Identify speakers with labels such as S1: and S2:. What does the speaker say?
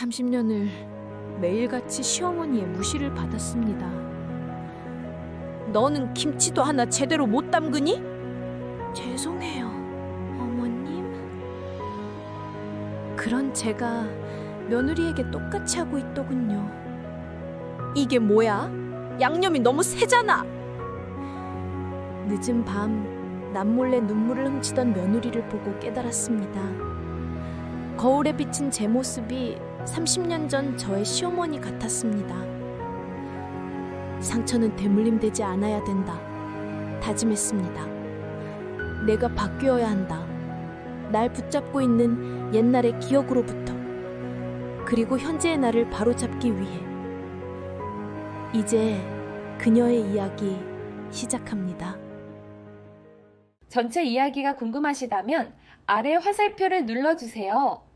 S1: 30년을 매일같이 시어머니의 무시를 받았습니다. 너는 김치도 하나 제대로 못 담그니? 죄송해요, 어머님. 그런 제가 며느리에게 똑같이 하고 있더군요. 이게 뭐야? 양념이 너무 세잖아. 늦은 밤 남몰래 눈물을 훔치던 며느리를 보고 깨달았습니다. 거울에 비친 제 모습이 30년 전 저의 시어머니 같았습니다. 상처는 되물림되지 않아야 된다. 다짐했습니다. 내가 바뀌어야 한다. 날 붙잡고 있는 옛날의 기억으로부터 그리고 현재의 나를 바로잡기 위해 이제 그녀의 이야기 시작합니다.
S2: 전체 이야기가 궁금하시다면 아래 화살표를 눌러주세요.